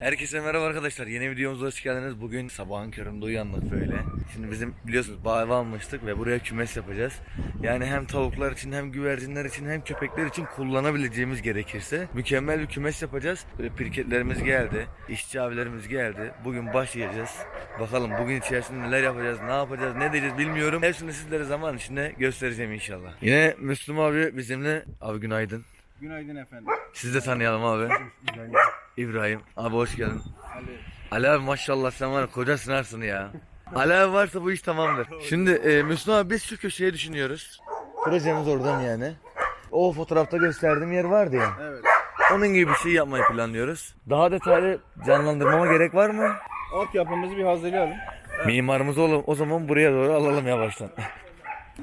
Herkese merhaba arkadaşlar. Yeni videomuza hoş geldiniz. Bugün sabahın köründe uyandık böyle. Şimdi bizim biliyorsunuz bağ almıştık ve buraya kümes yapacağız. Yani hem tavuklar için hem güvercinler için hem köpekler için kullanabileceğimiz gerekirse mükemmel bir kümes yapacağız. Böyle pirketlerimiz geldi. işçi abilerimiz geldi. Bugün başlayacağız. Bakalım bugün içerisinde neler yapacağız, ne yapacağız, ne diyeceğiz bilmiyorum. Hepsini sizlere zaman içinde göstereceğim inşallah. Yine Müslüm abi bizimle. Abi günaydın. Günaydın efendim. Sizi de tanıyalım abi. İbrahim. Abi hoş geldin. Ali. Ali abi maşallah sen var ya koca sınarsın ya. Ali abi varsa bu iş tamamdır. Şimdi e, Müslüm abi biz şu köşeyi düşünüyoruz. Projemiz oradan yani. O fotoğrafta gösterdiğim yer vardı ya. Evet. Onun gibi bir şey yapmayı planlıyoruz. Daha detaylı canlandırmama gerek var mı? Altyapımızı bir hazırlayalım. Mimarımızı oğlum o zaman buraya doğru alalım yavaştan.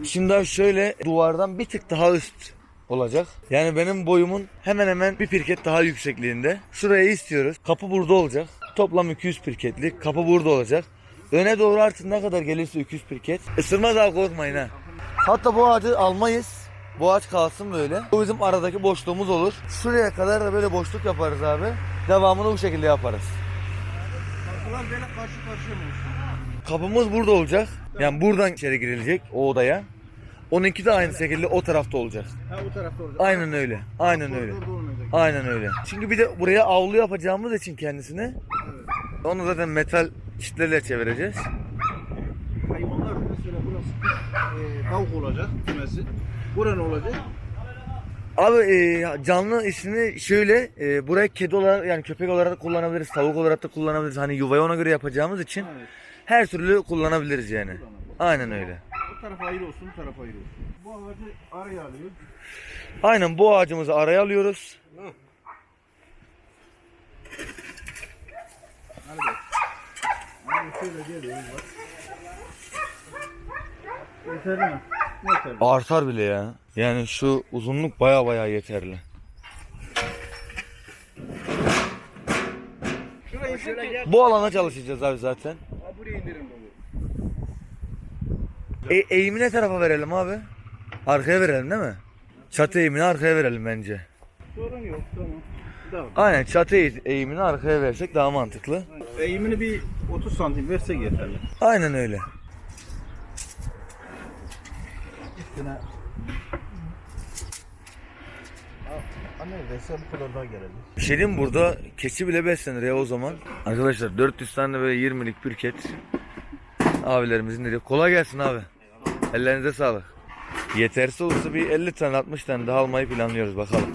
Şimdi abi şöyle duvardan bir tık daha üst olacak. Yani benim boyumun hemen hemen bir pirket daha yüksekliğinde. Şurayı istiyoruz. Kapı burada olacak. Toplam 200 pirketlik. Kapı burada olacak. Öne doğru artık ne kadar gelirse 200 pirket. Isırmaz abi korkmayın ha. Hatta bu ağacı almayız. Bu ağaç kalsın böyle. Bu bizim aradaki boşluğumuz olur. Şuraya kadar da böyle boşluk yaparız abi. Devamını bu şekilde yaparız. Kapılar böyle karşı karşıya mı olsun? Kapımız burada olacak. Yani buradan içeri girilecek o odaya. Onunki de aynı şekilde o tarafta olacak. Ha bu tarafta olacak. Aynen öyle. Aynen öyle. Aynen öyle. Çünkü bir de buraya avlu yapacağımız için kendisine onu zaten metal çitlerle çevireceğiz. Hayvanlar mesela burası e, tavuk olacak kümesi. Buranın olacak. Abi e, canlı ismini şöyle e, buraya kedi olarak yani köpek olarak da kullanabiliriz, tavuk olarak da kullanabiliriz. Hani yuvayı ona göre yapacağımız için Evet. her türlü kullanabiliriz yani. Aynen öyle. Bu taraf ayrı olsun, bu taraf ayrı olsun. Bu ağacı araya alıyor. Aynen bu ağacımızı araya alıyoruz. Hadi bak. Hadi şöyle geliyoruz bak. Yeterli mi? Yeterli. Artar bile ya. Yani şu uzunluk baya baya yeterli. Bu alana çalışacağız abi zaten. Ha buraya indirin bunu. E, eğimi ne tarafa verelim abi? Arkaya verelim değil mi? Çatı eğimini arkaya verelim bence. Sorun yok tamam. Devam. Aynen çatı eğ- eğimini arkaya versek daha mantıklı. Eğimini bir 30 santim versek yeterli. Aynen öyle. Üstüne Neredeyse bu kadar daha gelelim. Bir şey diyeyim burada keçi bile beslenir ya o zaman. Arkadaşlar 400 tane böyle 20'lik pirket abilerimizin dedi. Kolay gelsin abi. Ellerinize sağlık. Yeterse olursa bir 50 tane 60 tane daha almayı planlıyoruz bakalım.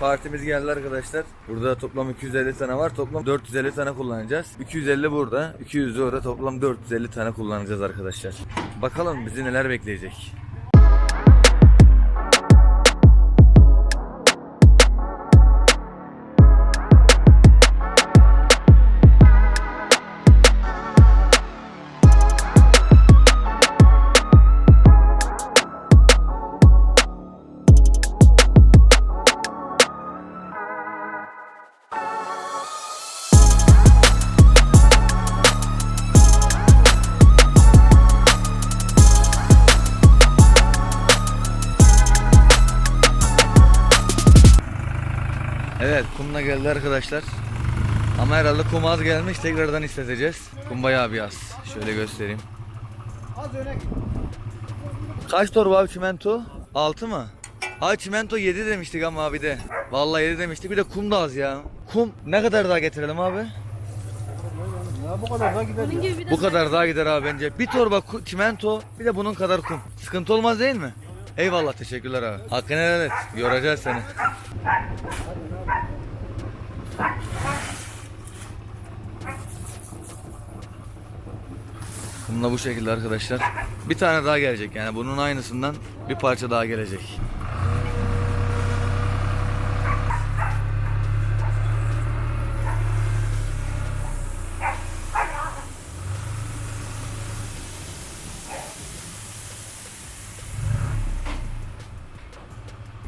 Partimiz geldi arkadaşlar. Burada toplam 250 tane var. Toplam 450 tane kullanacağız. 250 burada, 200 de orada toplam 450 tane kullanacağız arkadaşlar. Bakalım bizi neler bekleyecek. Geldi arkadaşlar. Ama herhalde kum az gelmiş tekrardan isteteceğiz. Kum bayağı bir az. Şöyle göstereyim. Az öne git. Kaç torba abi çimento? 6 mı? Abi çimento 7 demiştik ama abi de. Vallahi 7 demiştik. Bir de kum da az ya. Kum ne kadar daha getirelim abi? Ya bu kadar daha gider ya. Bu kadar daha gider abi bence. Bir torba çimento bir de bunun kadar kum. Sıkıntı olmaz değil mi? Eyvallah teşekkürler abi. Hakkını helal et. Yoracağız seni. Bununla bu şekilde arkadaşlar. Bir tane daha gelecek yani bunun aynısından bir parça daha gelecek.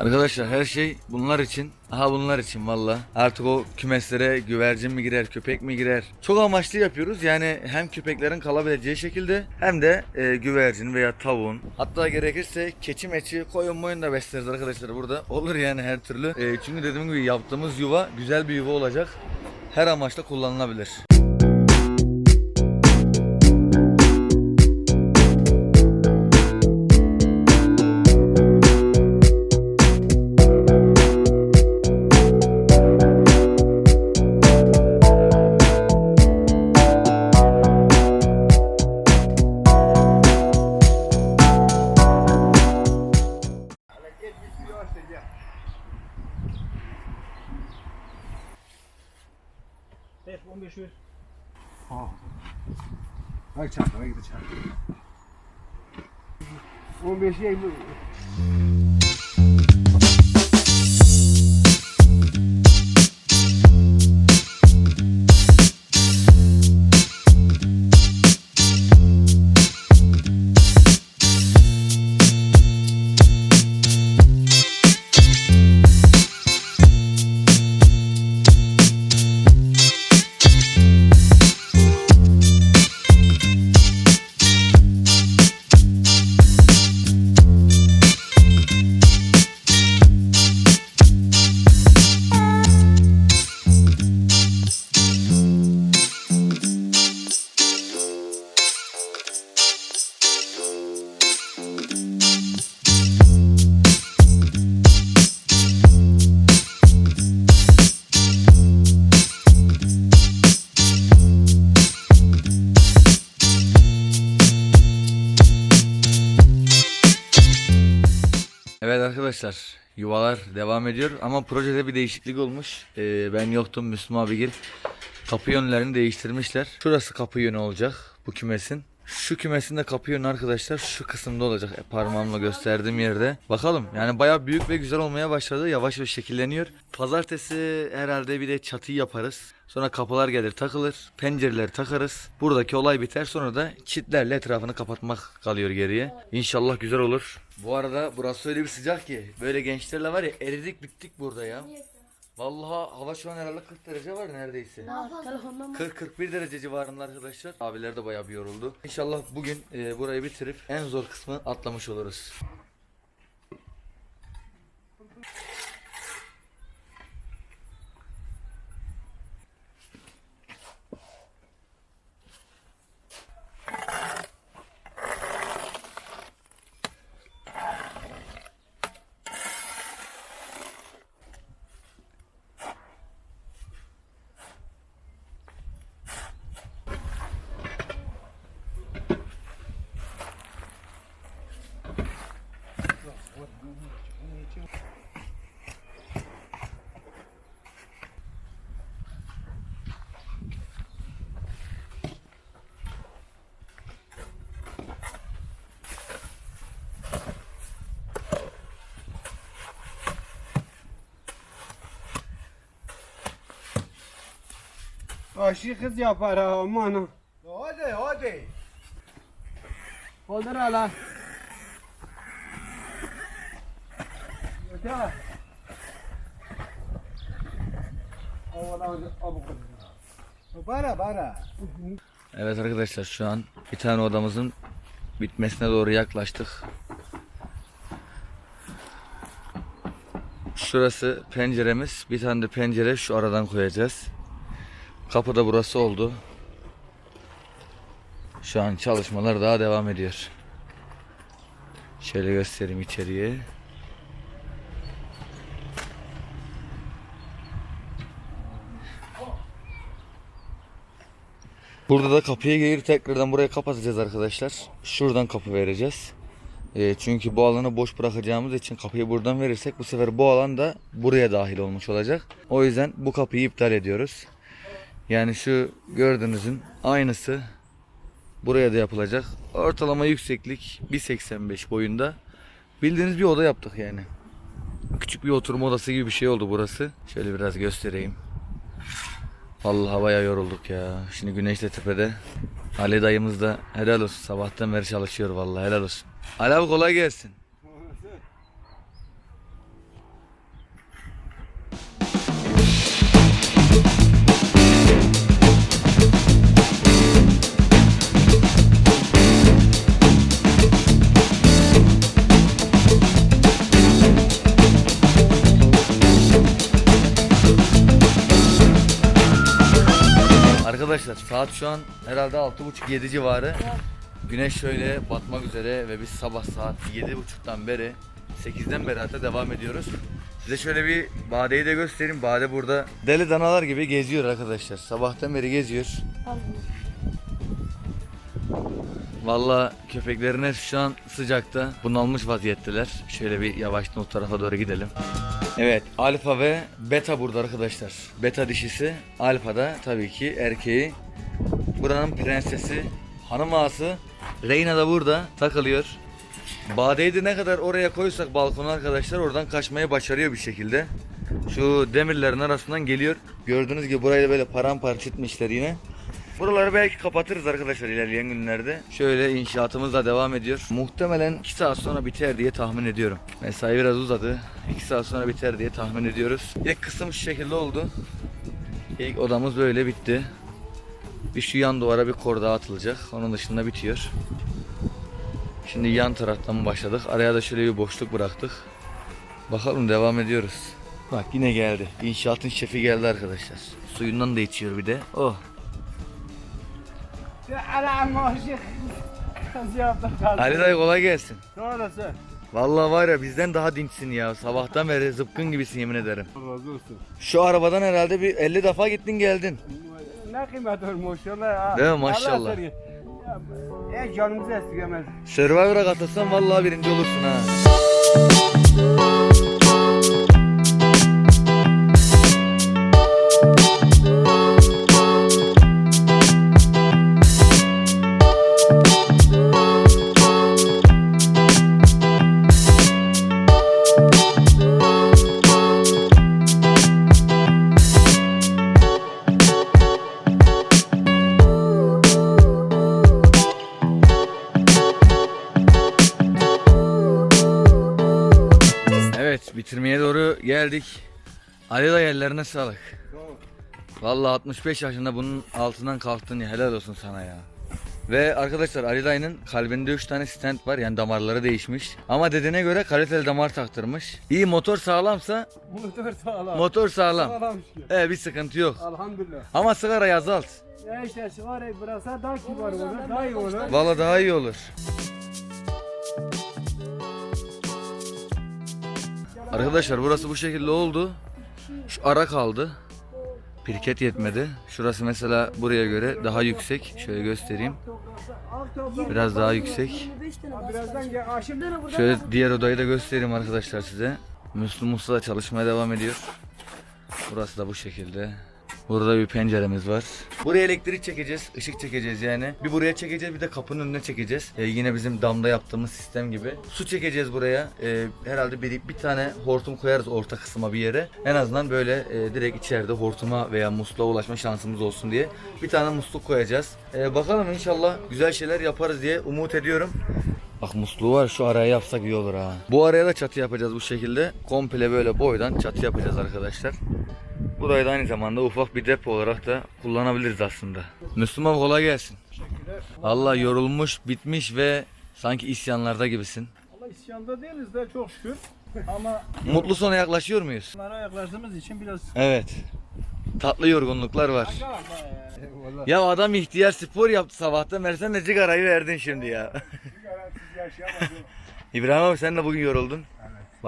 Arkadaşlar her şey bunlar için. Aha bunlar için valla. Artık o kümeslere güvercin mi girer, köpek mi girer? Çok amaçlı yapıyoruz. Yani hem köpeklerin kalabileceği şekilde hem de e, güvercin veya tavuğun. Hatta gerekirse keçi meçi koyun moyun da besleriz arkadaşlar burada. Olur yani her türlü. E, çünkü dediğim gibi yaptığımız yuva güzel bir yuva olacak. Her amaçla kullanılabilir. Um beijinho aí. Yuvalar devam ediyor ama projede bir değişiklik olmuş. Ee, ben yoktum Müslüm abigil. Kapı yönlerini değiştirmişler. Şurası kapı yönü olacak bu kümesin. Şu kümesin de kapı yönü arkadaşlar şu kısımda olacak e, parmağımla gösterdiğim yerde. Bakalım yani baya büyük ve güzel olmaya başladı. Yavaş yavaş şekilleniyor. Pazartesi herhalde bir de çatıyı yaparız. Sonra kapılar gelir takılır. Pencereleri takarız. Buradaki olay biter. Sonra da çitlerle etrafını kapatmak kalıyor geriye. İnşallah güzel olur. Bu arada burası öyle bir sıcak ki. Böyle gençlerle var ya eridik bittik burada ya. Vallahi hava şu an herhalde 40 derece var neredeyse. Telefondan 40-41 derece civarında arkadaşlar. Abiler de bayağı bir yoruldu. İnşallah bugün e, burayı bitirip en zor kısmı atlamış oluruz. Aşı kız yapar ha aman ha. Hadi hadi. Kaldır hala. Öte. Bara bara. Evet arkadaşlar şu an bir tane odamızın bitmesine doğru yaklaştık. Şurası penceremiz. Bir tane de pencere şu aradan koyacağız. Kapı da burası oldu. Şu an çalışmalar daha devam ediyor. Şöyle göstereyim içeriye. Burada da kapıya gelir tekrardan buraya kapatacağız arkadaşlar. Şuradan kapı vereceğiz. E, çünkü bu alanı boş bırakacağımız için kapıyı buradan verirsek bu sefer bu alan da buraya dahil olmuş olacak. O yüzden bu kapıyı iptal ediyoruz. Yani şu gördüğünüzün aynısı buraya da yapılacak. Ortalama yükseklik 1.85 boyunda. Bildiğiniz bir oda yaptık yani. Küçük bir oturma odası gibi bir şey oldu burası. Şöyle biraz göstereyim. Vallahi bayağı yorulduk ya. Şimdi güneş de tepede. Ali dayımız da helal olsun. Sabahtan beri çalışıyor vallahi helal olsun. Ali abi kolay gelsin. Arkadaşlar saat şu an herhalde 6.30-7 civarı. Güneş şöyle batmak üzere ve biz sabah saat 7.30'dan beri 8'den beri hatta devam ediyoruz. Size şöyle bir Bade'yi de göstereyim. Bade burada deli danalar gibi geziyor arkadaşlar. Sabahtan beri geziyor. Valla köpeklerin şu an sıcakta bunalmış vaziyetteler. Şöyle bir yavaştan o tarafa doğru gidelim. Evet alfa ve beta burada arkadaşlar. Beta dişisi alfa da tabii ki erkeği. Buranın prensesi hanım ağası Reyna da burada takılıyor. Bade'yi de ne kadar oraya koysak balkona arkadaşlar oradan kaçmayı başarıyor bir şekilde. Şu demirlerin arasından geliyor. Gördüğünüz gibi burayı da böyle paramparça etmişler yine. Buraları belki kapatırız arkadaşlar ilerleyen günlerde. Şöyle inşaatımız da devam ediyor. Muhtemelen 2 saat sonra biter diye tahmin ediyorum. Mesai biraz uzadı. 2 saat sonra biter diye tahmin ediyoruz. İlk kısım şu şekilde oldu. İlk odamız böyle bitti. Bir şu yan duvara bir kor daha atılacak. Onun dışında bitiyor. Şimdi yan taraftan başladık. Araya da şöyle bir boşluk bıraktık. Bakalım devam ediyoruz. Bak yine geldi. İnşaatın şefi geldi arkadaşlar. Suyundan da içiyor bir de. Oh. Ali dayı kolay gelsin. Sağ olasın. Vallahi var ya bizden daha dinçsin ya. Sabahtan beri zıpkın gibisin yemin ederim. Razı olsun. Şu arabadan herhalde bir 50 defa gittin geldin. Ne kıymet var maşallah. ha. Değil mi? Maşallah. Allah Ya canımızı esirgemez. Survivor'a katılsan vallahi birinci olursun ha. Ellerine sağlık. Vallahi 65 yaşında bunun altından kalktın ya helal olsun sana ya. Ve arkadaşlar Ali dayının kalbinde 3 tane stent var yani damarları değişmiş. Ama dedene göre kaliteli damar taktırmış. İyi motor sağlamsa Motor sağlam. motor sağlam. Sağlam şükür. Ee bir sıkıntı yok. Elhamdülillah. Ama sigarayı azalt. Ya işte sigarayı bıraksa daha kibar olur. Daha iyi olur. Vallahi daha iyi olur. Arkadaşlar burası bu şekilde oldu. Şu ara kaldı. Pirket yetmedi. Şurası mesela buraya göre daha yüksek. Şöyle göstereyim. Biraz daha yüksek. Şöyle diğer odayı da göstereyim arkadaşlar size. Müslüm Usta da çalışmaya devam ediyor. Burası da bu şekilde. Burada bir penceremiz var. Buraya elektrik çekeceğiz, ışık çekeceğiz yani. Bir buraya çekeceğiz, bir de kapının önüne çekeceğiz. Ee, yine bizim damda yaptığımız sistem gibi. Su çekeceğiz buraya. Ee, herhalde bir, bir tane hortum koyarız orta kısma bir yere. En azından böyle e, direkt içeride hortuma veya musluğa ulaşma şansımız olsun diye. Bir tane musluk koyacağız. Ee, bakalım inşallah güzel şeyler yaparız diye umut ediyorum. Bak musluğu var şu araya yapsak iyi olur ha. Bu araya da çatı yapacağız bu şekilde. Komple böyle boydan çatı yapacağız arkadaşlar. Burayı da aynı zamanda ufak bir depo olarak da kullanabiliriz aslında. Müslüman kolay gelsin. Allah yorulmuş, bitmiş ve sanki isyanlarda gibisin. Allah isyanda değiliz de çok şükür. Ama Mutlu sona yaklaşıyor muyuz? bunlara yaklaştığımız için biraz Evet. Tatlı yorgunluklar var. Ya adam ihtiyar spor yaptı sabahtan. Versen de sigarayı verdin şimdi ya. İbrahim abi sen de bugün yoruldun.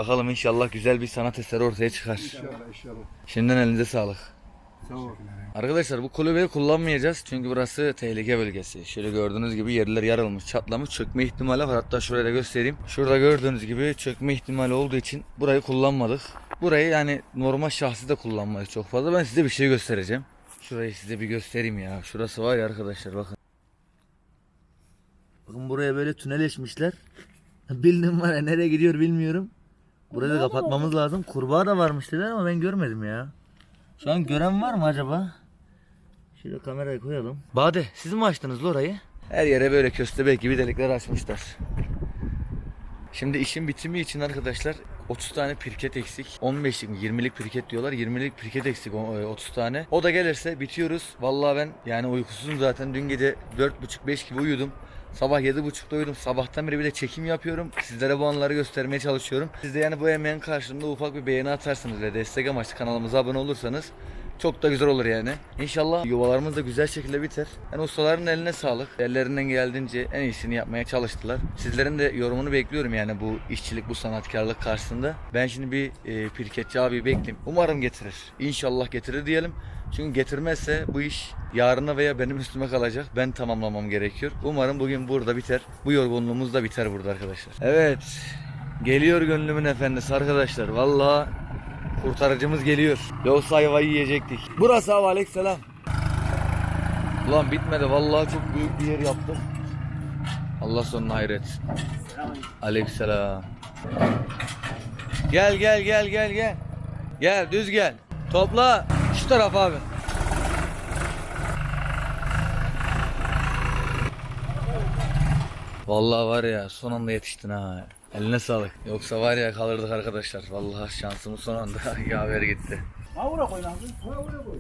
Bakalım inşallah güzel bir sanat eseri ortaya çıkar. İnşallah inşallah. Şimdiden elinize sağlık. Sağ ol. Arkadaşlar bu kulübeyi kullanmayacağız çünkü burası tehlike bölgesi. Şöyle gördüğünüz gibi yerler yarılmış, çatlamış, çökme ihtimali var. Hatta şuraya da göstereyim. Şurada gördüğünüz gibi çökme ihtimali olduğu için burayı kullanmadık. Burayı yani normal şahsi de kullanmayız çok fazla. Ben size bir şey göstereceğim. Şurayı size bir göstereyim ya. Şurası var ya arkadaşlar bakın. Bakın buraya böyle tünel eşmişler. Bildim var ya nereye gidiyor bilmiyorum. Burayı da kapatmamız lazım. Kurbağa da varmış dediler ama ben görmedim ya. Şu an gören var mı acaba? Şöyle kamerayı koyalım. Bade siz mi açtınız orayı? Her yere böyle köstebek gibi delikler açmışlar. Şimdi işin bitimi için arkadaşlar 30 tane pirket eksik. 15'lik mi 20'lik pirket diyorlar. 20'lik pirket eksik o- e, 30 tane. O da gelirse bitiyoruz. Vallahi ben yani uykusuzum zaten. Dün gece 4.30-5 gibi uyudum. Sabah 7.30'da uyudum. Sabahtan beri bir de çekim yapıyorum. Sizlere bu anları göstermeye çalışıyorum. Siz de yani bu emeğin karşılığında ufak bir beğeni atarsınız ve destek amaçlı kanalımıza abone olursanız Çok da güzel olur yani. İnşallah yuvalarımız da güzel şekilde biter. Yani ustaların eline sağlık. Ellerinden geldiğince en iyisini yapmaya çalıştılar. Sizlerin de yorumunu bekliyorum yani bu işçilik, bu sanatkarlık karşısında. Ben şimdi bir e, pirketçi abi bekleyeyim. Umarım getirir. İnşallah getirir diyelim. Çünkü getirmezse bu iş yarına veya benim üstüme kalacak. Ben tamamlamam gerekiyor. Umarım bugün burada biter. Bu yorgunluğumuz da biter burada arkadaşlar. Evet. Geliyor gönlümün efendisi arkadaşlar. Vallahi kurtarıcımız geliyor. Yoksa ayvayı yiyecektik. Burası abi aleykümselam. Ulan bitmedi. Vallahi çok büyük bir yer yaptık. Allah sonuna hayret. Aleykümselam. Gel gel gel gel gel. Gel düz gel. Topla. Şu taraf abi. Vallahi var ya son anda yetiştin ha. Eline sağlık. Yoksa var ya kalırdık arkadaşlar. Vallahi şansımız son anda yaver gitti. Ha oraya koy lan. Oraya oraya koy.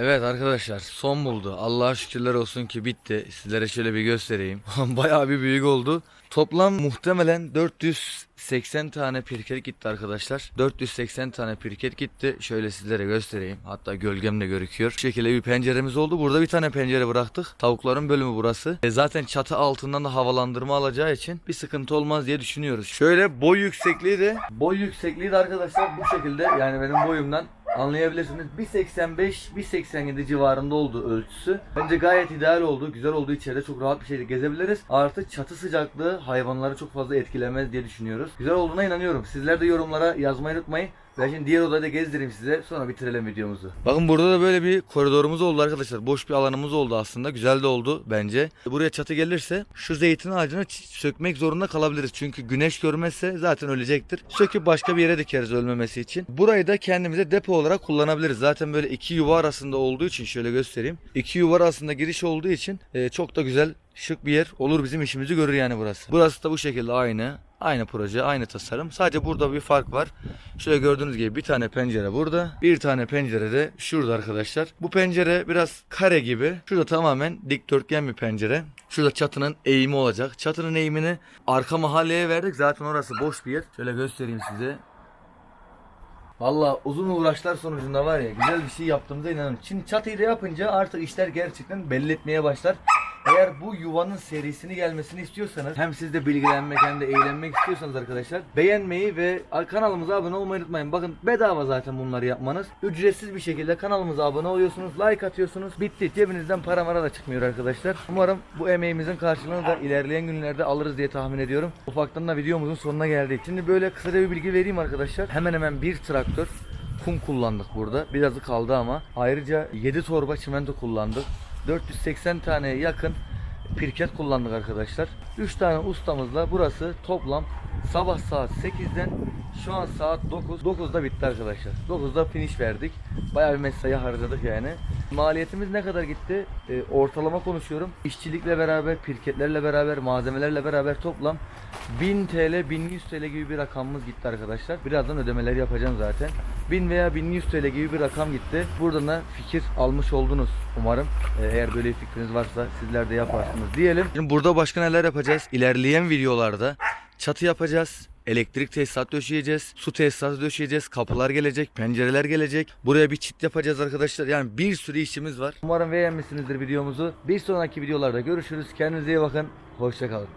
Evet arkadaşlar son buldu. Allah'a şükürler olsun ki bitti. Sizlere şöyle bir göstereyim. Bayağı bir büyük oldu. Toplam muhtemelen 480 tane pirket gitti arkadaşlar. 480 tane pirket gitti. Şöyle sizlere göstereyim. Hatta gölgem de görüküyor. Şu şekilde bir penceremiz oldu. Burada bir tane pencere bıraktık. Tavukların bölümü burası. E zaten çatı altından da havalandırma alacağı için bir sıkıntı olmaz diye düşünüyoruz. Şöyle boy yüksekliği de boy yüksekliği de arkadaşlar bu şekilde yani benim boyumdan anlayabilirsiniz. 1.85 1.87 civarında oldu ölçüsü. Bence gayet ideal oldu. Güzel oldu. İçeride çok rahat bir şekilde gezebiliriz. Artı çatı sıcaklığı hayvanları çok fazla etkilemez diye düşünüyoruz. Güzel olduğuna inanıyorum. Sizler de yorumlara yazmayı unutmayın. Ben şimdi diğer odayı da gezdireyim size. Sonra bitirelim videomuzu. Bakın burada da böyle bir koridorumuz oldu arkadaşlar. Boş bir alanımız oldu aslında. Güzel de oldu bence. Buraya çatı gelirse şu zeytin ağacını sökmek zorunda kalabiliriz. Çünkü güneş görmezse zaten ölecektir. Söküp başka bir yere dikeriz ölmemesi için. Burayı da kendimize depo olarak kullanabiliriz. Zaten böyle iki yuva arasında olduğu için şöyle göstereyim. İki yuva arasında giriş olduğu için e, çok da güzel şık bir yer olur bizim işimizi görür yani burası. Burası da bu şekilde aynı. Aynı proje, aynı tasarım. Sadece burada bir fark var. Şöyle gördüğünüz gibi bir tane pencere burada. Bir tane pencere de şurada arkadaşlar. Bu pencere biraz kare gibi. Şurada tamamen dikdörtgen bir pencere. Şurada çatının eğimi olacak. Çatının eğimini arka mahalleye verdik. Zaten orası boş bir yer. Şöyle göstereyim size. Valla uzun uğraşlar sonucunda var ya güzel bir şey yaptığımıza inanıyorum. Şimdi çatıyı da yapınca artık işler gerçekten belli etmeye başlar. Eğer bu yuvanın serisini gelmesini istiyorsanız hem siz de bilgilenmek hem de eğlenmek istiyorsanız arkadaşlar beğenmeyi ve kanalımıza abone olmayı unutmayın. Bakın bedava zaten bunları yapmanız. Ücretsiz bir şekilde kanalımıza abone oluyorsunuz, like atıyorsunuz. Bitti. Cebinizden para mara da çıkmıyor arkadaşlar. Umarım bu emeğimizin karşılığını da ilerleyen günlerde alırız diye tahmin ediyorum. Ufaktan da videomuzun sonuna geldik. Şimdi böyle kısaca bir bilgi vereyim arkadaşlar. Hemen hemen bir traktör kum kullandık burada. Birazı kaldı ama. Ayrıca 7 torba çimento kullandık. 480 taneye yakın pirket kullandık arkadaşlar. 3 tane ustamızla burası toplam sabah saat 8'den şu an saat 9. 9'da bitti arkadaşlar. 9'da finish verdik. Bayağı bir mesai harcadık yani. Maliyetimiz ne kadar gitti? Ee, ortalama konuşuyorum. İşçilikle beraber, pirketlerle beraber, malzemelerle beraber toplam 1000 TL, 1100 TL gibi bir rakamımız gitti arkadaşlar. Birazdan ödemeleri yapacağım zaten. 1000 veya 1100 TL gibi bir rakam gitti. Buradan da fikir almış oldunuz umarım. Ee, Eğer böyle bir fikriniz varsa sizler de yaparsınız diyelim. Şimdi burada başka neler yapacağız? İlerleyen videolarda çatı yapacağız. Elektrik tesisat döşeyeceğiz. Su tesisatı döşeyeceğiz. Kapılar gelecek. Pencereler gelecek. Buraya bir çit yapacağız arkadaşlar. Yani bir sürü işimiz var. Umarım beğenmişsinizdir videomuzu. Bir sonraki videolarda görüşürüz. Kendinize iyi bakın. Hoşçakalın.